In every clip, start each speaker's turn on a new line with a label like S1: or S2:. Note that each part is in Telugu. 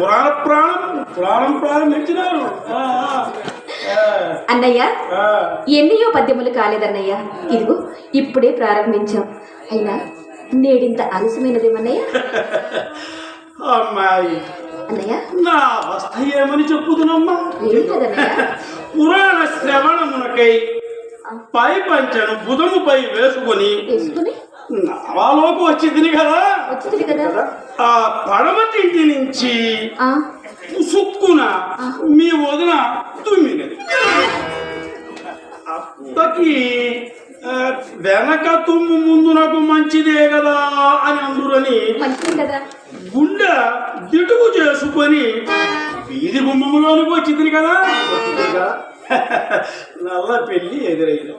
S1: పురాణ ప్రాణం పురాణం ప్రారంభించినారు
S2: అన్నయ్య. ఎన్నయో పద్యములు కాలేదన్నయ్య. ఇదిగో ఇప్పుడే ప్రారంభించాం. అయినా నేడింత ఆలస్యమైనదేమన్నయ్య?
S1: అమ్మాయి
S2: అన్నయ్య?
S1: నా అవస్థ ఏమని చెప్పుదునమ్మా? పురాణ శ్రవణమునకై పై పంచను బుధముపై వేసుకొని నావాలోకి వచ్చింది కదా.
S2: వచ్చింది కదా.
S1: ఆ పడమటింటి నుంచి
S2: ఆ,
S1: సుక్కున మీ వదిన తుమ్మినది. అత్తకి వెనక తుమ్ము ముందు నాకు మంచిదే కదా అని అందురని గుండె దిటుకు చేసుకొని వీధి గుమ్మములోనికి వచ్చింది కదా. నల్ల పెళ్ళి ఎదురైంది.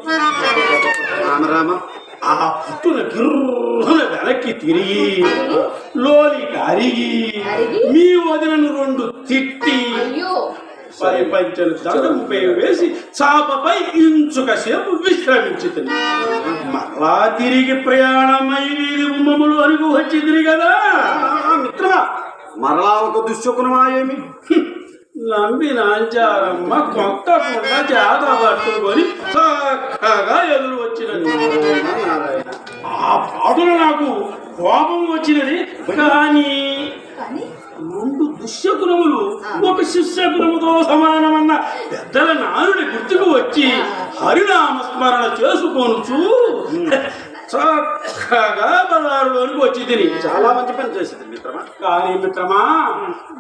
S3: రామ రామ.
S1: ఆ పుట్టున గిర్రున వెనక్కి తిరిగి లోనికి అరిగి? మీ వదినను రెండు తిట్టి వేసి చాపపై ఇంచుక సేపు విశ్రమించింది మరలా తిరిగి ప్రయాణమై వీధి గుమ్మములు అరుగు వచ్చింది కదా
S3: ఆ, మిత్రమా మరలా ఒక దుశ్శకునమా ఏమి?
S1: నంబి నాంచారమ్మ కొత్త కొండ చేత పట్టుకొని చక్కగా ఎదురు వచ్చినది. ఆ పాటలో నాకు కోపం వచ్చినది. కానీ రెండు దుశ్శకునములు ఒక శిష్యకునముతో సమానమన్న పెద్దల నానుడి గుర్తుకు వచ్చి హరినామ స్మరణ చేసుకోనుచు చక్కగా బజారులోనికి వచ్చి తిని.
S3: చాలా మంచి పని చేసింది మిత్రమా.
S1: కానీ మిత్రమా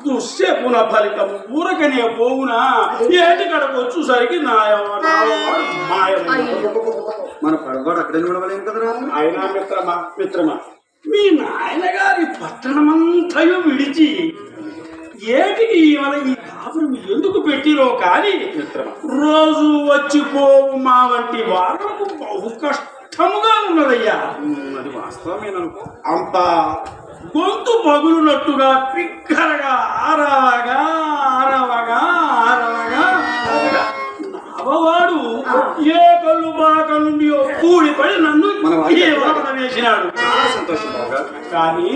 S1: దుశ్శకున ఫలితం ఊరకనే పోవునా? ఏటి కడకు వచ్చేసరికి
S3: మన పడగోడు అక్కడే చూడవలేము కదా రాము
S1: అయినా మిత్రమా మిత్రమా మీ నాయనగారి పట్టణమంతయు విడిచి ఏటికి మన ఈ కాపురం ఎందుకు పెట్టిరో కానీ
S3: మిత్రమా.
S1: రోజు వచ్చిపోవు మా వంటి వాళ్ళకు బహు కష్టముగా ఉన్నదయ్యా
S3: అది వాస్తవమేననుకో.
S1: అంత గొంతు పగులునట్టుగా పిక్కరగా ఆరవగా ఆరవగా ఆరవగా. నవవాడు ఏ కళ్ళు బాక నుండి కూడిపడి నన్ను వేసినాడు.
S3: చాలా సంతోషం
S1: కానీ?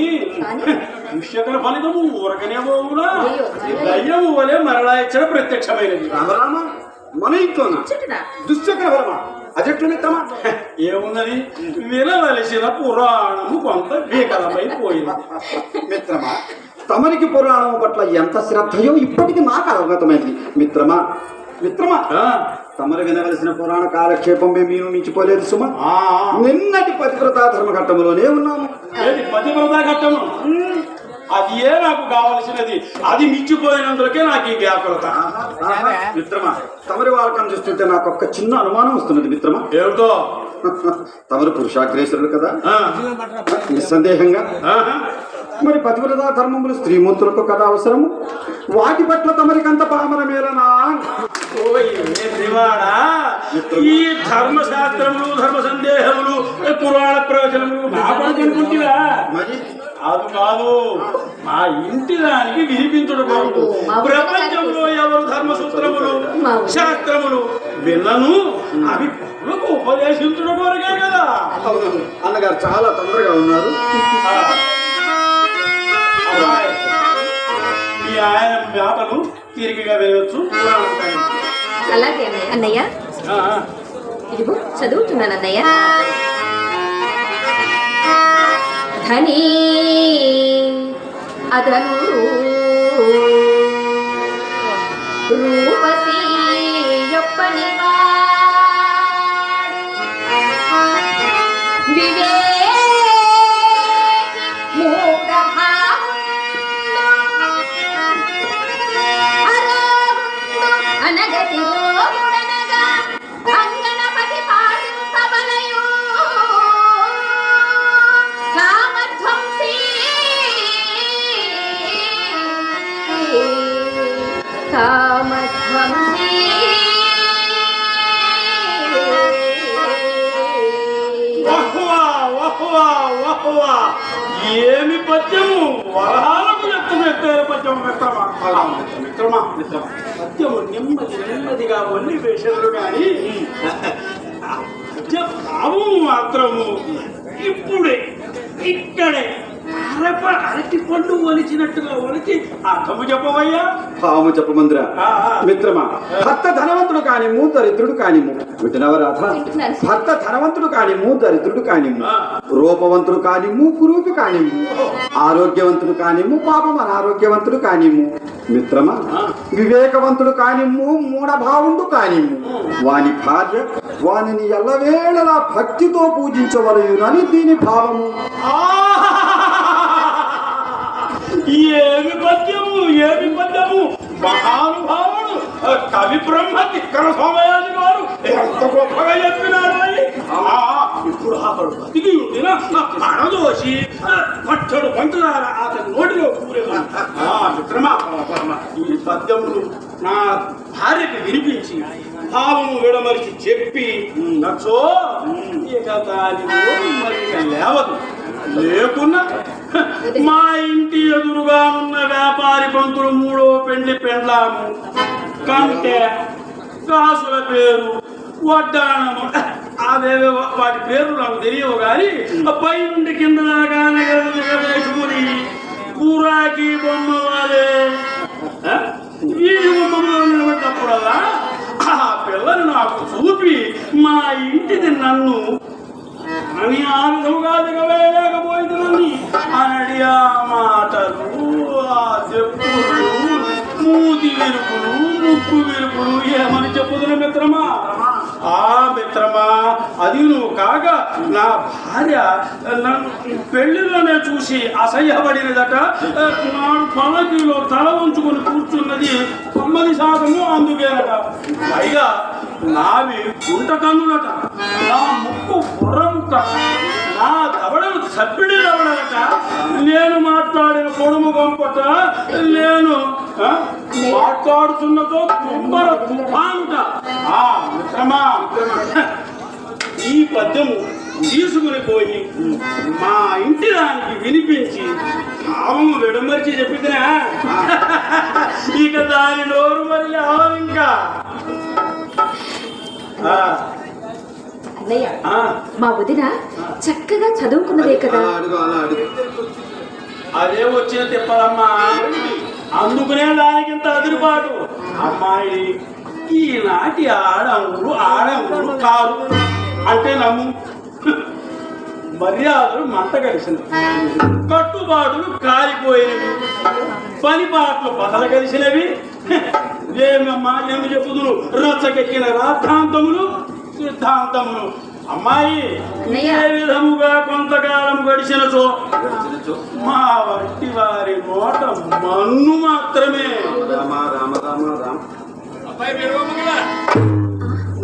S1: దుష్యకర ఫలితము ఊరకనే పోవునా?
S2: అయ్యో,
S1: దయ్యము వలె మరలా ఇచ్చిన ప్రత్యక్షమైనది.
S3: రామ రామ మన ఇంట్లోనా?
S2: చుట్టూనా
S3: దుశ్శకున అజట్లు మిత్రమా
S1: ఏమున్నది వినవలసిన పురాణము కొంత వికలమైపోయింది
S3: మిత్రమా తమరికి పురాణం పట్ల ఎంత శ్రద్ధయో ఇప్పటికి నాకు అవగతమైంది మిత్రమా మిత్రమా తమరు వినవలసిన పురాణ కాలక్షేపం మేము మించిపోలేదు సుమ.
S1: ఆ,
S3: నిన్నటి పతివ్రతా ధర్మఘట్టములోనే ఉన్నాము.
S1: పతివ్రత ఘట్టము? అది ఏ నాకు కావలసినది? అది మించిపోయినందుకే నాకు ఈ వ్యాకులత
S3: మిత్రమా? తమరి వాడకం చూస్తుంటే నాకు ఒక చిన్న అనుమానం వస్తున్నది మిత్రమా?
S1: ఏమిటో?
S3: తమరు పురుషాగ్రేసురులు కదా? నిస్సందేహంగా. మరి పతివ్రతా ధర్మములు స్త్రీమూర్తులకు కదా అవసరము? వాటి పట్ల తమరికంత పామరమేలనా
S1: ఈ ధర్మశాస్త్రములు ధర్మ సందేహములు పురాణ ప్రవచనములు
S3: మరి?
S1: కాదు కాదు. మా ఇంటి దానికి వినిపించడు కొరకు ప్రపంచంలో ఎవరు ధర్మసూత్రములు. శాస్త్రములు విన్నను అవి పనులకు ఉపదేశించడం కొరకే కదా.
S3: అన్నగారు చాలా తొందరగా ఉన్నారు.
S1: మీ ఆయన మాటలు పురాణం టైం.
S2: అలాగే అన్నయ్య. ఇదిగో చదువుతున్నాను అన్నయ్య. ಧನಿ
S1: ಅದನ್ನು ರೂಪಸಿ పద్యము మిత్రమా? మిత్రమా? నెమ్మది నెమ్మదిగా వల్లి వేషాలు కానీ ఆ పద్య భావము మాత్రము ఇప్పుడే ఇక్కడే. అరప అరటి పండు ఒలిచినట్టుగా ఒలిచి అర్థము చెప్పవయ్యా?
S3: భావము చెప్పమందిరా.
S1: ఆ, ఆ.
S3: మిత్రమా భర్త ధనవంతుడు కానిము దరిద్రుడు కానిము వింటున్నావా రాధ. భర్త ధనవంతుడు కానిము దరిద్రుడు కానిము
S1: ఆ.
S3: రూపవంతుడు కానిము కురూపి కానిము ఆరోగ్యవంతుడు కానిము పాపం అనారోగ్యవంతుడు కానిము మిత్రమా. వివేకవంతుడు కానిము మూఢభావుడు కానిము వాని భార్య వానిని ఎల్లవేళలా భక్తితో పూజించవలయునని దీని భావము.
S1: ఏమి పద్యము ఏమి పద్యము? మహానుభావుడు కవి బ్రహ్మ తిక్కర సోమయాజి గారు ఎంత గొప్పగా చెప్పినారు ఇప్పుడు అతడు బతికి ఉండినా అణదోసి పచ్చడు పంచదార అతని నోటిలో కూరేది ఆ మిత్రమా ఈ పద్యములు నా భార్యకి వినిపించి భావము విడమరిచి చెప్పి నచ్చో ఇక దాని మరి లేవదు. లేకున్న మా ఇంటి ఎదురుగా ఉన్న వ్యాపారి పంతులు మూడో పెండ్లి పెండ్లాము కంటే కాసుల పేరు వడ్డాణము అదే వాటి పేర్లు నాకు తెలియవు కానీ పై నుండి కింద దాకా వేసుకుని కూరాకి బొమ్మ వాలే. ఆ? బొమ్మలో నిలబడ్డప్పుడల్లా ఆ పిల్లని నాకు చూపి మా ఇంటిది నన్ను అవి ఆ విధముగా దిగవేయలేకపోయిందని అనడి ఆ మాటలు ఆ చెప్పులు మూతి విరుపులు ముక్కు విరుపులు ఏమని చెప్పుతున్న మిత్రమా? ఆ మిత్రమా అది నువ్వు కాక నా భార్య నన్ను పెళ్ళిలోనే చూసి అసహ్యపడినదట. నాడు పల్లకిలో తల ఉంచుకొని కూర్చున్నది తొమ్మిది శాతము అందుకేనట. పైగా నావి గుంట కన్నులట నా ముక్కు బుర్రముక్క నా దవడలు చప్పిడి దవడలట. నేను మాట్లాడిన పొడుము గొంపట నేను ఆ, మాట్లాడుతున్నతో తుంబర తుఫానుట ఆ మిత్రమా ఈ పద్యము తీసుకుని పోయి మా ఇంటి దానికి వినిపించి భావము విడమర్చి చెప్పితే ఇక దాని నోరు మరి ఇంకా
S2: అన్నయ్య మా వదిన చక్కగా చదువుకున్నదే కదా.
S1: అదే వచ్చిన తిప్పలమ్మా. అందుకునే దానికి ఇంత అదిరిపాటు. అమ్మాయి ఈనాటి ఆడములు ఆడములు కారు. అంటే నమ్ము. మర్యాదలు మంట కలిసింది కట్టుబాటులు కాలిపోయినవి. పని పాటలు బదల కలిసినవి. ఏమమ్మా ఏమి చెప్పుదురు రచ్చకెక్కిన రాద్ధాంతములు సిద్ధాంతములు. అమ్మాయి ఏ విధముగా కొంతకాలం గడిచినచో మా వంటి వారి నోట మన్ను మాత్రమే.
S3: రామ రామ రామ రామ.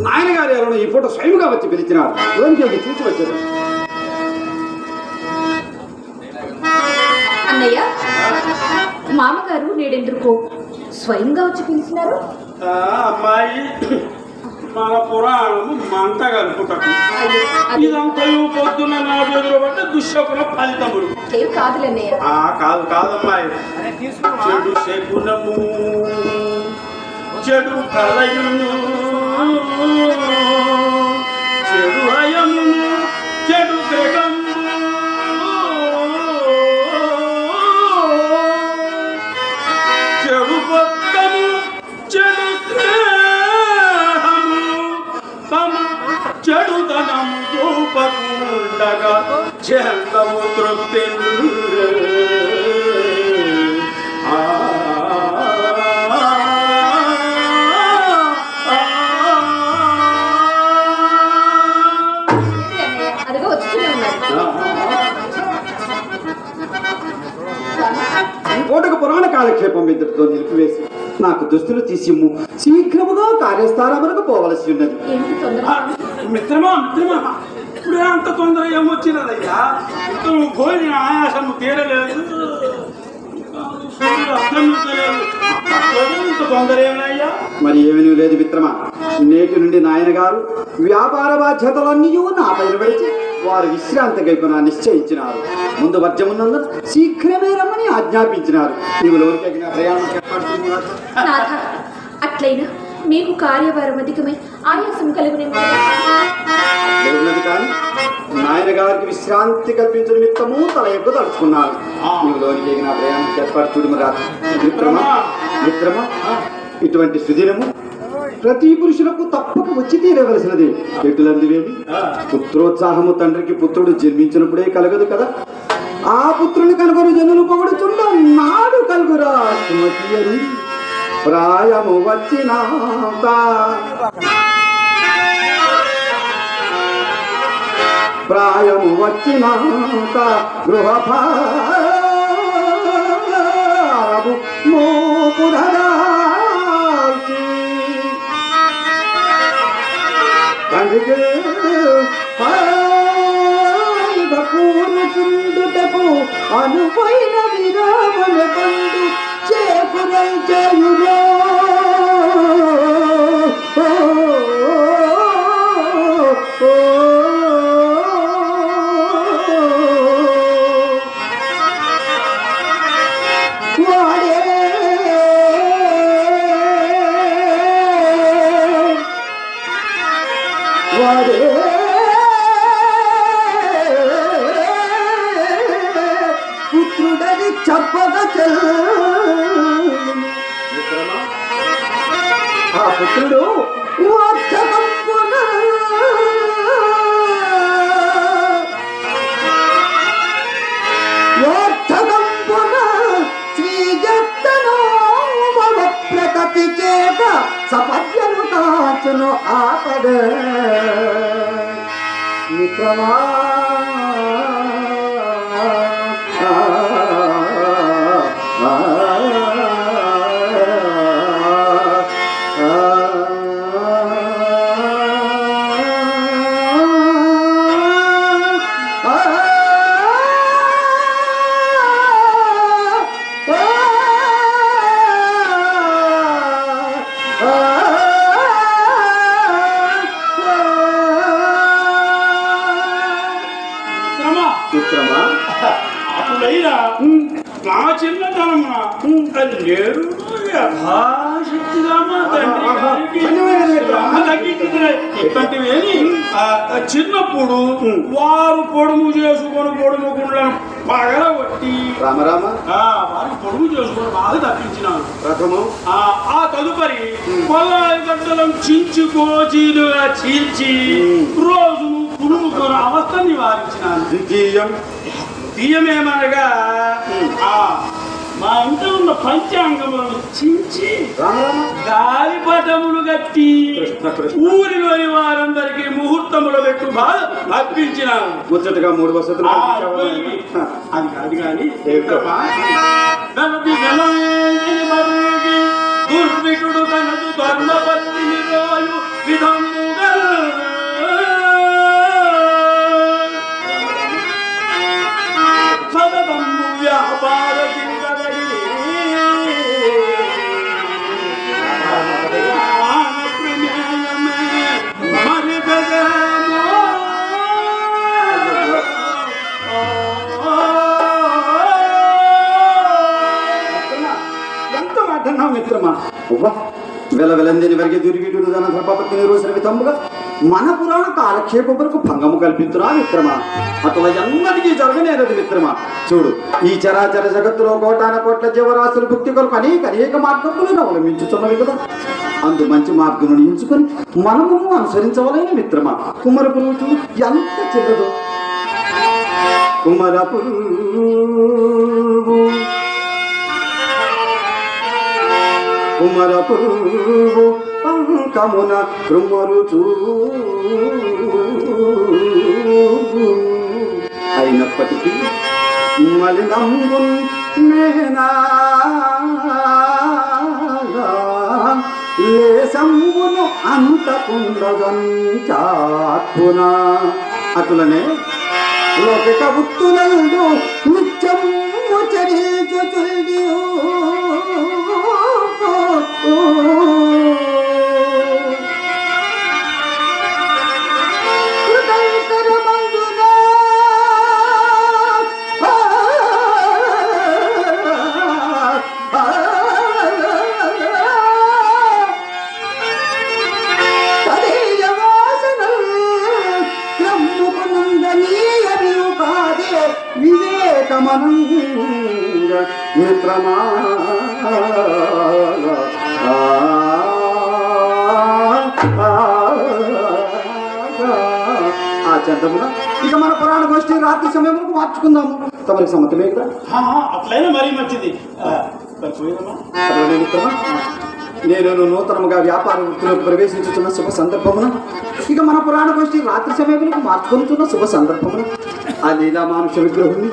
S3: నాయన గారు ఎవరు ఈ పూట స్వయంగా వచ్చి పిలిచినారు. లోనికి చూసి వచ్చారు
S2: అన్నయ్య మామగారు నేడెందుకు స్వయంగా వచ్చి పిలిచినారు?
S1: ఆ, అమ్మాయి మన పురాణము మంట కలుపుటకు.
S2: అది
S1: ఇదంతయు పొద్దున్న నాడు ఎదురుపడ్డ దుశ్శకుల ఫలితములు. ఆ కాదు కాదమ్మాయి చెడు శకునము చెడు కలయును. చెడు హయమును చెందము తృప్తి
S3: పూటకు పురాణ కాలక్షేపం ఇద్దరితో నిలిపివేసి నాకు దుస్తులు తీసిమ్ము. శీఘ్రముగా కార్యస్థానములకు పోవలసి ఉన్నది.
S1: మిత్రమా మిత్రమా. ఇప్పుడే అంత తొందర ఏమొచ్చినదయ్యా నువ్వు పోయిన ఆయాసం తీరలేదు.
S3: మరి ఏమీ లేదు మిత్రమా. నేటి నుండి నాయన గారు వ్యాపార బాధ్యతలన్నీ నాపై విడిచి వారు విశ్రాంతి గైపున నిశ్చయించినారు. ముందు వర్జమున్నందు శీఘ్రమే రమ్మని ఆజ్ఞాపించినారు. నీవు తగిన ప్రయాణం
S2: అట్లయినా మీకు కార్యభారం అధికమై ఆయాసం కలుగునే
S3: నాయన గారికి విశ్రాంతి కల్పించిన నిమిత్తము తల ఎక్కువ తలుచుకున్నారు నీవు లోనికి ఎగిన ప్రయాణం చెప్పాడు చూడు రాదు మిత్రమా మిత్రమా ఇటువంటి సుదినము ప్రతి పురుషులకు తప్పక వచ్చి తీరవలసినది. ఎటులందువేమి పుత్రోత్సాహము తండ్రికి పుత్రుడు జన్మించినప్పుడే కలగదు కదా? ఆ పుత్రుని కనుగొని జనులు పొగడుచుండ నాడు కలుగురా. సుమతియరు ప్రాయము వచ్చిన ప్రాయము వచ్చినాక గృహభారము మోపుధరాల్చి తండ్రికి కూరుచుండుటకు అనుపైన విరామన కండు Ranger, you know.
S1: আদর
S3: নিতমা
S1: అప్పుడైనా నా నేడు యథాశక్తిగా మా తండ్రి ఇట్లాంటివేని ఆ, ఆ చిన్నప్పుడు వారు పొడుము చేసుకొని పొడుము గుండ్లను పగలగొట్టి
S3: రామరామ
S1: వారికి పొడుము చేసుకొని బాగా తప్పించినాను
S3: ప్రథమం.
S1: ఆ తదుపరి పొలాయి గడ్డలను చించి గోచీలుగా చీల్చి రోజును పురుగుకొని అవస్థ నివారించినాను
S3: ద్వితీయం.
S1: తీయమేమనగా ఆ మా ఇంట్లో ఉన్న పంచాంగములను చించి గాలిపటములు కట్టి. ఊరిలోని వారందరికీ ముహూర్తములు పెట్టు బాధ అర్పించినాను
S3: ముచ్చటగా మూడు వసతులు.
S1: అది కాదు కానీ దుర్విటుడు తనదు ధర్మపత్ని రాయు
S3: మిత్రమా ఉవ్వ వెల వరకు దుర్గిటుడు తన ధర్మపతి నిరోసన మన పురాణ కాలక్షేపం వరకు భంగము కల్పించురా మిత్రమా? అతల ఎన్నటికీ జరగనేరదు మిత్రమా? చూడు ఈ చరాచర జగత్తులో కోటాన కోట్ల జీవరాశులు భక్తి కొరకు అనేక అనేక మార్గములను అవలంబించుతున్నవి కదా. అందు మంచి మార్గమును ఎంచుకొని మనము అనుసరించవలైన మిత్రమ? కుమరపు రోజు ఎంత చిన్నదో కుమరపు కుమరపు పంకమున కృమరుచు అయినప్పటికీ మలినంబున్ నేనా? లేసంబును అంతకుండగన్ చాత్పున అటులనే లోకిక ఉత్తులందు నిత్యం చరించుచుండియు Senhor. సమ్మతమే కదా?
S1: అట్లయినా మరీ మంచిది?
S3: నేను నూతనముగా వ్యాపార వృత్తిలోకి ప్రవేశించుతున్న శుభ సందర్భమున ఇక మన పురాణ గోష్ఠి రాత్రి సమయంలో మార్చుకుంటున్న శుభ సందర్భమున ఆ లీలా మానుష విగ్రహుని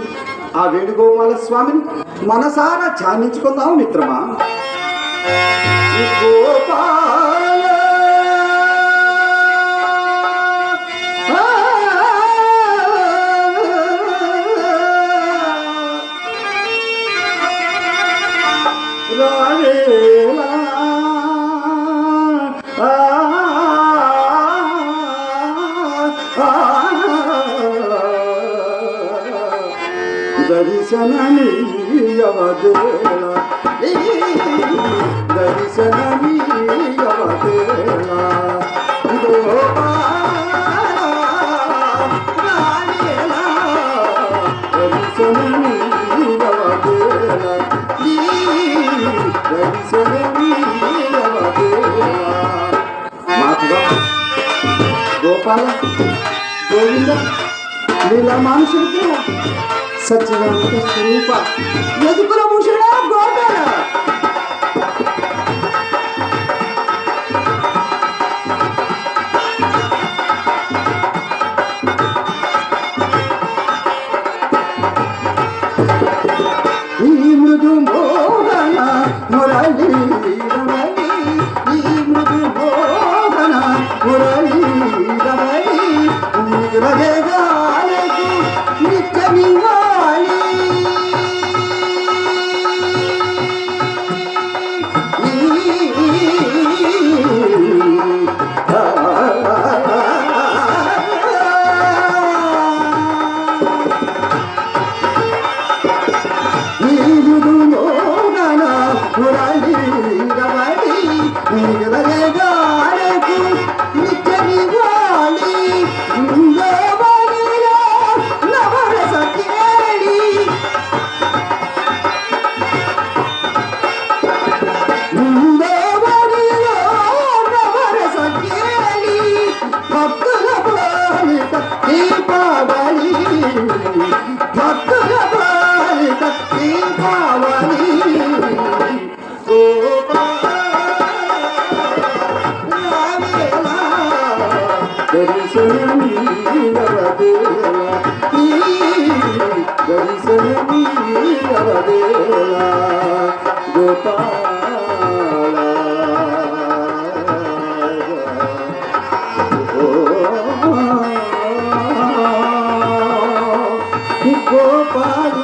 S3: ఆ వేణుగోపాల స్వామిని మనసారా ధ్యానించుకుందాం మిత్రమా? గోపాల దర్శనమీయవదేళ ఈ దర్శనమీయవదేళ గోపాల రావేలా దర్శనమీయవదేళ ఈ గోపాల గోవింద ಸಚ್ಚಿದಾನಂದ ಸ್ವರೂಪ. గోపాల గోపాల